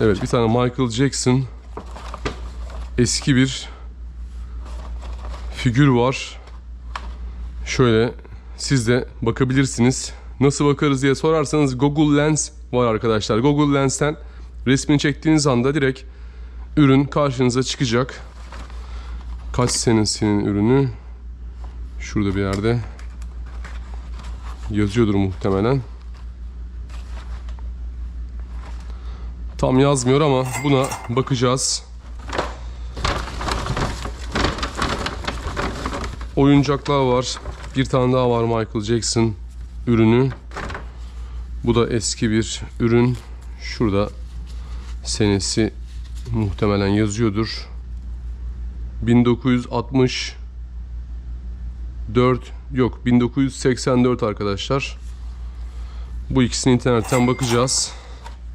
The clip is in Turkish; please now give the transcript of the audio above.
Evet bir tane Michael Jackson eski bir figür var. Şöyle siz de bakabilirsiniz. Nasıl bakarız diye sorarsanız Google Lens var arkadaşlar. Google Lens'ten resmini çektiğiniz anda direkt ürün karşınıza çıkacak. Kaç senesinin ürünü? Şurada bir yerde yazıyordur muhtemelen. Tam yazmıyor ama buna bakacağız. Oyuncaklar var. Bir tane daha var Michael Jackson ürünü. Bu da eski bir ürün. Şurada senesi muhtemelen yazıyordur. 1964 yok 1984 arkadaşlar. Bu ikisini internetten bakacağız.